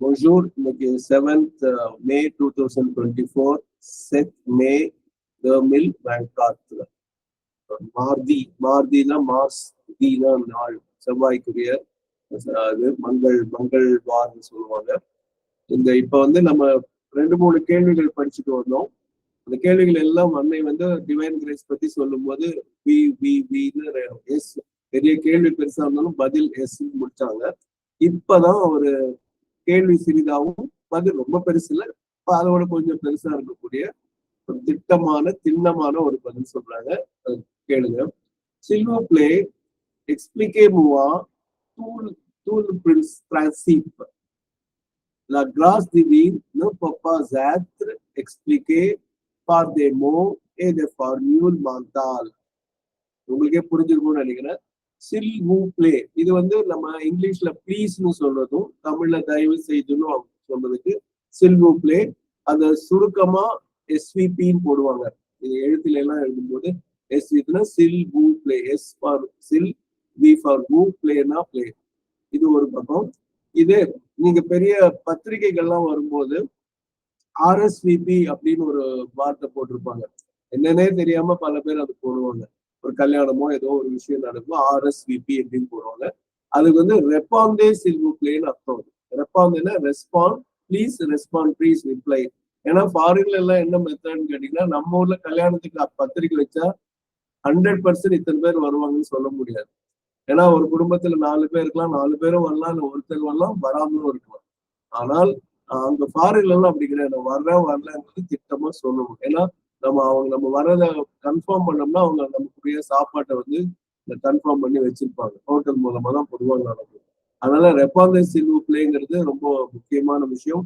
Bonjour, இன்னைக்கு seventh May two thousand twenty four set மே மில் பேங்காத்ல மார்தி மார்தினா மார்ஸ் தீனா நாள் செவ்வாய்க்குரிய அது மங்கள் மங்கள் வார்னு சொல்லுவாங்க. இந்த இப்ப வந்து நம்ம ரெண்டு மூணு கேள்விகள் படிச்சுட்டு வந்தோம். அந்த கேள்விகள் எல்லாம் அன்னை வந்து டிவைன் கிரேஸ் பத்தி சொல்லும்போது வி வி வின்னு எஸ் பெரிய கேள்வி பெருசா இருந்தாலும் பதில் எஸ் முடிச்சாங்க. இப்பதான் ஒரு கேள்வி சிறிதாகவும் பதில் ரொம்ப பெருசு இல்லை அதோட கொஞ்சம் பெருசா இருக்கக்கூடிய ஒரு திட்டமான திண்ணமான ஒரு பதில் சொல்றாங்க. கேளுங்க. சில்வர் பிளே எக்ஸ்பிளிகே மூவா தூள் தூள் பிரின்ஸ் பிரான்சிப் La grâce divine ne peut pas être expliquée par des mots et des formules mentales. உங்களுக்கே புரிஞ்சிருக்கும்னு நினைக்கிறேன். சில் மூ பிளே இது வந்து நம்ம இங்கிலீஷ்ல ப்ளீஸ்னு சொல்றதும் தமிழ்ல தயவு செய்துன்னு சொல்றதுக்கு சில் சில்வு பிளே அந்த சுருக்கமா எஸ்விபின்னு போடுவாங்க. இது எழுத்துல எல்லாம் எழுதும்போது எஸ்விப்னா சில் பூ பிளே எஸ் ஃபார் சில் வி ஃபார் பூ பிளேனா பிளே இது ஒரு பக்கம். இது நீங்க பெரிய பத்திரிகைகள்லாம் வரும்போது ஆர்எஸ்விபி அப்படின்னு ஒரு வார்த்தை போட்டிருப்பாங்க. என்னன்னே தெரியாம பல பேர் அது போடுவாங்க. ஒரு கல்யாணமோ ஏதோ ஒரு விஷயம் நடக்கும் ஆர்எஸ்விபி அப்படின்னு போடுவாங்க. அதுக்கு வந்து ரெப்பாந்தே சில்வு பிளேன்னு அர்த்தம் ரெப்பாந்தேன்னா respond please respond please reply ஏன்னா ஃபாரின்ல எல்லாம் என்ன மெத்தட்னு கேட்டீங்கன்னா நம்ம ஊர்ல கல்யாணத்துக்கு பத்திரிக்கை வச்சா ஹண்ட்ரட் பர்சன்ட் இத்தனை பேர் வருவாங்கன்னு சொல்ல முடியாது. ஏன்னா ஒரு குடும்பத்துல நாலு பேர் இருக்கலாம் நாலு பேரும் வரலாம் இல்லை ஒருத்தர் வரலாம் வராமலும் இருக்கலாம். ஆனால் அங்க ஃபாரின்ல எல்லாம் அப்படி கிடையாது. வர்றேன் வரலங்கிறது திட்டமா சொல்லணும் ஏன்னா நம்ம அவங்க நம்ம வர்றதை கன்ஃபார்ம் பண்ணோம்னா அவங்க நமக்குரிய சாப்பாட்டை வந்து கன்ஃபார்ம் பண்ணி வச்சிருப்பாங்க. ஹோட்டல் மூலமா தான் பொதுவாக நடக்கும். அதனால ரெப்பாந்தே சில்வு பிளேங்கிறது ரொம்ப முக்கியமான விஷயம்.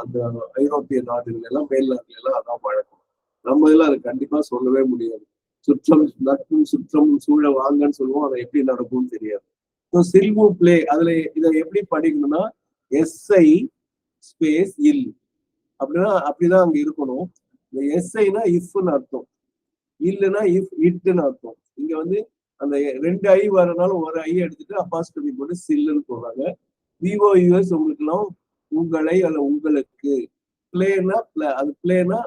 அந்த ஐரோப்பிய நாடுகள் எல்லாம் மேல் நாடுகள் எல்லாம் அதான் வழக்கம். நம்ம இதெல்லாம் அதை கண்டிப்பா சொல்லவே முடியாது. சுற்றம் நட்பும் சுற்றம் சூழ வாங்கன்னு சொல்லுவோம். அதை எப்படி நடக்கும்னு தெரியாது. ஸோ சில்வு பிளே அதுல இதை எப்படி படிக்கணும்னா எஸ்ஐ ஸ்பேஸ் இல் அப்படின்னா அப்படிதான் அங்க இருக்கணும். இந்த எஸ்ஐனா இஃப்னு அர்த்தம். இல்லைன்னா இஃப் இட்டுன்னு அர்த்தம். இங்க வந்து அந்த ரெண்டு ஐ வரனால ஒரு ஐ எடுத்துட்டு அப்பாஸ்டமி போட்டு சில்லுன்னு போடுறாங்க. விவோ யூஎஸ் உங்களுக்குலாம் உங்களை அல்ல உங்களுக்கு. பிளேனா அது பிளேனா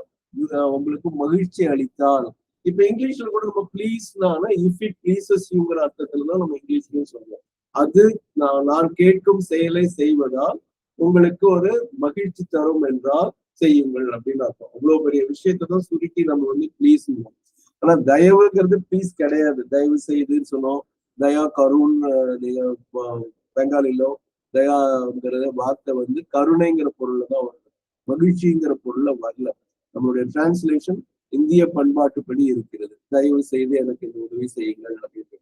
உங்களுக்கு மகிழ்ச்சி அளித்தால். இப்ப இங்கிலீஷ்ல கூட நம்ம பிளீஸ்னா இஃப் இட் பிளீசஸ் யூங்கிற அர்த்தத்துல தான் நம்ம இங்கிலீஷ்லயும் சொல்றோம். அது நான் நான் கேட்கும் செயலை செய்வதால் உங்களுக்கு ஒரு மகிழ்ச்சி தரும் என்றால் செய்யுங்கள் அப்படின்னு அர்த்தம். அவ்வளவு பெரிய விஷயத்தை தான் சுருக்கி நம்ம வந்து ப்ளீஸ் ஆனா தயவுங்கிறது ப்ளீஸ் கிடையாது. தயவு செய்துன்னு சொன்னோம். தயா கருண் பெங்காலிலோ தயாங்கிற வார்த்தை வந்து கருணைங்கிற பொருள்ல தான் வருது. மகிழ்ச்சிங்கிற பொருள்ல வரல. நம்மளுடைய டிரான்ஸ்லேஷன் இந்திய பண்பாட்டுப்படி இருக்கிறது. தயவு செய்து எனக்கு இந்த உதவி செய்யுங்கள் அப்படின்னு.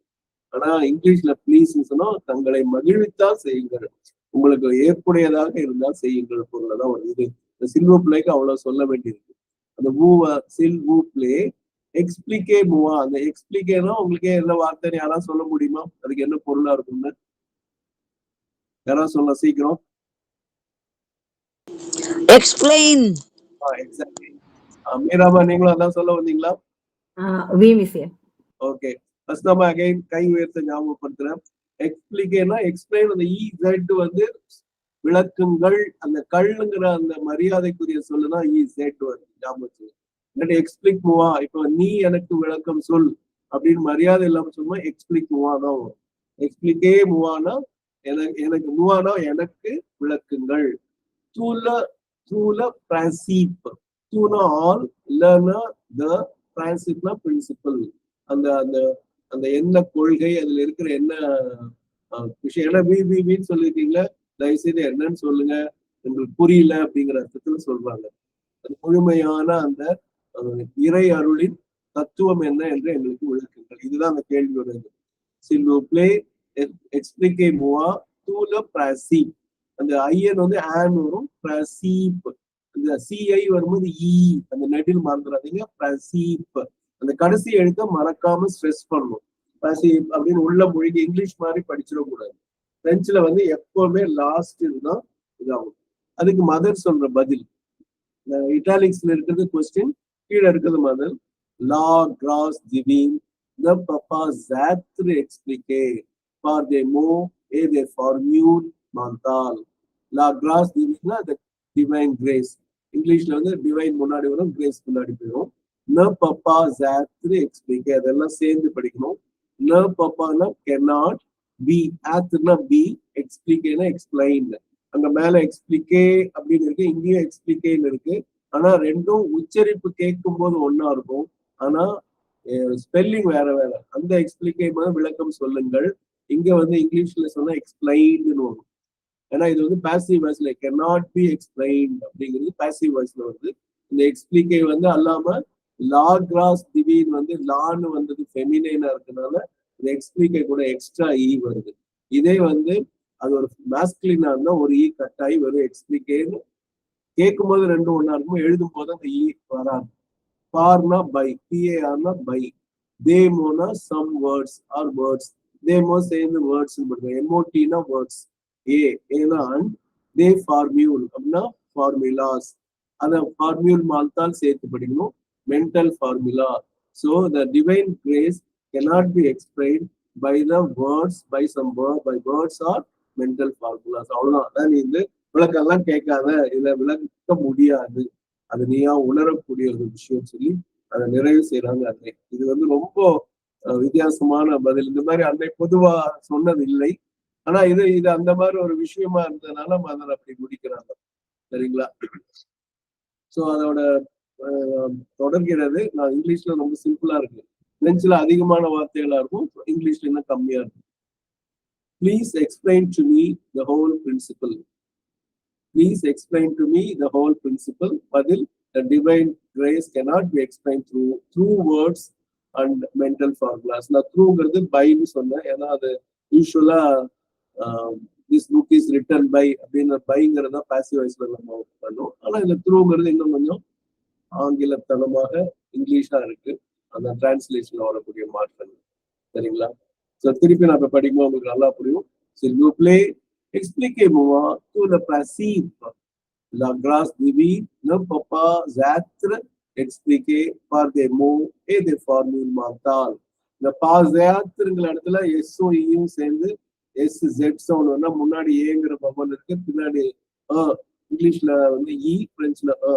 ஆனா இங்கிலீஷ்ல பிளீஸ் சொன்னா தங்களை மகிழ்வித்தால் செய்யுங்கள். உங்களுக்கு ஏற்புடையதாக இருந்தால் செய்யுங்கள் பொருளை தான் வருது. இந்த சில்வ பிளேக்கு அவ்வளவு சொல்ல வேண்டியிருக்கு. அந்த மூவ சில் மூ பிளே எக்ஸ்பிளிகே மூவா அந்த எக்ஸ்பிளிகேனா உங்களுக்கே என்ன வார்த்தை யாராவது சொல்ல முடியுமா? அதுக்கு என்ன பொருளா இருக்கும்னு? யாராவது சொல்ல சீக்கிரம். எக்ஸ்பிளைன் மீராமா நீங்களும் அதான் சொல்ல வந்தீங்களா? ஓகே ஃபர்ஸ்ட் நம்ம அகைன் கை உயர்த்த ஞாபகப்படுத்துறேன். எக்ஸ்பிளிகேனா எக்ஸ்பிளைன் அந்த இ ஜெட் வந்து விளக்குங்கள் அந்த கல்லுங்கிற அந்த மரியாதைக்குரிய சொல்லுதான் ஈ சேட்டுவர் ஞாபகம் இல்லாட்டி எக்ஸ்பிளிக் மூவா இப்போ நீ எனக்கு விளக்கம் சொல் அப்படின்னு மரியாதை இல்லாம சொன்னா எக்ஸ்பிளிக் மூவா தான் வரும் எக்ஸ்பிளிக்கே மூவானா? எனக்கு எனக்கு மூவானா? எனக்கு விளக்குங்கள். தூல தூல பிரான்சிப் தூனா ஆல் லேர்னா த பிரான்சிப்னா பிரின்சிபல் அந்த அந்த அந்த என்ன கொள்கை அதுல இருக்கிற என்ன விஷயம் ஏன்னா பிபிபின்னு சொல்லியிருக்கீங்களா தயவுசெய்து என்னன்னு சொல்லுங்க எங்களுக்கு புரியல அப்படிங்கிற அர்த்தத்துல சொல்றாங்க. அது முழுமையான அந்த இறை அருளின் தத்துவம் என்ன என்று எங்களுக்கு விளக்குங்கள். இதுதான் அந்த கேள்வியோட இது. சில்வோ பிளே எக்ஸ்பிளிகே மூவா தூல பிராசிப் அந்த ஐயன் வந்து ஆன் வரும் பிரசீப் அந்த சிஐ வரும்போது இ அந்த நெடில் மறந்துடாதீங்க பிரசீப் அந்த கடைசி எழுத்த மறக்காம ஸ்ட்ரெஸ் பண்ணணும். பிரசீப் அப்படின்னு உள்ள மொழிக்கு இங்கிலீஷ் மாதிரி படிச்சிடக்கூடாது. பிரெஞ்சுல வந்து எப்பவுமே லாஸ்ட் இதுதான் இதாகும். அதுக்கு மதர் சொல்ற பதில். இட்டாலிக்ஸ்ல இருக்கிறது கொஸ்டின் கீழே இருக்கிறது மதர் லா கிராஸ் திவின் த பப்பா ஜாத்ரி எக்ஸ்பிளிகே ஃபார் தே மோ ஏ தே ஃபார்மியூல் மாந்தால் லா கிராஸ் டிவின்னா த டிவைன் கிரேஸ் இங்கிலீஷ்ல வந்து டிவைன் முன்னாடி வரும் கிரேஸ் முன்னாடி போயிடும் ந பப்பா ஜாத்ரி எக்ஸ்பிளிகே அதெல்லாம் சேர்ந்து படிக்கணும். ந பப்பானா கெனாட் பி ஆத்னா பி எக்ஸ்பிளிகேனா எக்ஸ்பிளைன் அங்க மேல எக்ஸ்பிளிகே அப்படின்னு இருக்கு இங்கேயும் எக்ஸ்பிளிகேன்னு இருக்கு. ஆனா ரெண்டும் உச்சரிப்பு கேட்கும் போது ஒன்னா இருக்கும். ஆனா ஸ்பெல்லிங் வேற வேற. அந்த எக்ஸ்பிளிகே மாதிரி விளக்கம் சொல்லுங்கள். இங்க வந்து இங்கிலீஷ்ல சொன்னா எக்ஸ்பிளைன்னு வரும். ஏன்னா இது வந்து பாசிவ் வாய்ஸ்ல நாட் பி எக்ஸ்பிளைன் அப்படிங்கிறது பாசிவ் வாய்ஸ்ல வருது. இந்த எக்ஸ்பிளிகே வந்து அல்லாம லா கிராஸ் திடீர்னு வந்து லான்னு வந்தது ஃபெமினைனா இருக்கனால இந்த எக்ஸ்பிளிகே கூட எக்ஸ்ட்ரா இ e வருது. இதே வந்து அது ஒரு மாஸ்குலினா இருந்தா ஒரு e இ கட்டாயி வரும் எக்ஸ்பிளிகேன்னு கேட்கும் போது ரெண்டும் ஒன்னா இருக்கும் எழுதும் போது அந்த இ வராது. பார்னா பை பிஏஆர்னா பை தேமோனா சம் வேர்ட்ஸ் ஆர் வேர்ட்ஸ் தேமோ சேர்ந்து வேர்ட்ஸ் படிக்கும் எம்ஓடினா வேர்ட்ஸ் ஏ ஏனா அண்ட் தே ஃபார்மியூல் அப்படின்னா ஃபார்முலாஸ் அந்த ஃபார்மியூல் மால்தால் சேர்த்து படிக்கணும். Mental formula so the divine grace cannot be explained by the words by some word by words or mental formulas. அவ்வளவுதான். அதான் நீ வந்து விளக்கெல்லாம் கேட்காத. இதுல விளக்க முடியாது. அது நீயா உணரக்கூடிய ஒரு விஷயம் சொல்லி அதை நிறைவு செய்யறாங்க அன்னை. இது வந்து ரொம்ப வித்தியாசமான பதில். இந்த மாதிரி அன்னை பொதுவா சொன்னது இல்லை ஆனா இது இது அந்த மாதிரி ஒரு விஷயமா இருந்ததுனால மதர் அப்படி முடிக்கிறாங்க. சரிங்களா? சோ அதோட தொடர்கிறது. நான் இங்கிலீஷ்ல ரொம்ப சிம்பிளா இருக்கு. பிரெஞ்சுல அதிகமான வார்த்தைகளா இருக்கும் இங்கிலீஷ்ல இன்னும் கம்மியா இருக்கும். Please explain to me the whole principle please explain to me the whole principle பதில் the divine grace cannot be explain through through words and mental formulas நான் த்ரூங்கிறது பைன்னு சொன்னேன். ஏன்னா அது யூஸ்வலா this book is written by அப்படின்ற பைங்கிறது தான் பேசிவ் வாய்ஸ்ல நம்ம பண்ணோம் ஆனா இந்த த்ரூங்கிறது இன்னும் கொஞ்சம் ஆங்கிலத்தனமாக இங்கிலீஷா இருக்கு. அந்த டிரான்ஸ்லேஷன்ல வரக்கூடிய மாற்றங்கள். சரிங்களா? ஸோ திருப்பி நான் இப்ப படிக்கும்போது உங்களுக்கு நல்லா புரியும். S'il vous plaît expliquez-moi tout le principe la grâce divine ne peut pas être expliquée par des mots et des formules mentales. இந்த பாஸ்யாத்துங்கிற இடத்துல எஸ்ஸும் ஈயும் சேர்ந்து எஸ் ஜெட் சவுண்ட் வந்தா முன்னாடி ஏங்கிற பவன் இருக்கு பின்னாடி e. இங்கிலீஷ்ல வந்து e, இ பிரெஞ்சுல e.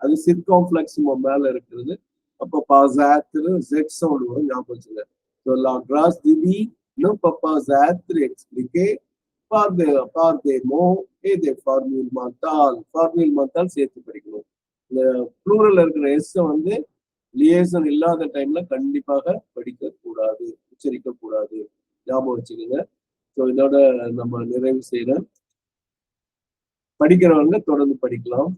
அது சிர்காம்ஃபிளக்ஸ் மேல இருக்கிறது. அப்போ பாசாத்ரு ஜெட் சவுண்ட் வரும் ஞாபகம் வச்சுங்க ஸோ லா கிராஸ் திவி நோ பப்பா ஜாத்ரு எக்ஸ்பிளிகே ஃபார் தே ஃபார் தே மோ ஏ தே formules மாத்தால் formule மாத்தால் சேர்த்து படிக்கணும். இந்த ப்ளூரல் இருக்கிற எஸ்ஸை வந்து லியேசன் இல்லாத டைம்ல கண்டிப்பாக படிக்க கூடாது உச்சரிக்க கூடாது. ஞாபகம் வச்சுக்கோங்க. ஸோ இதோட நம்ம நிறைவு செய்யறேன். படிக்கிறவங்க தொடர்ந்து படிக்கலாம்.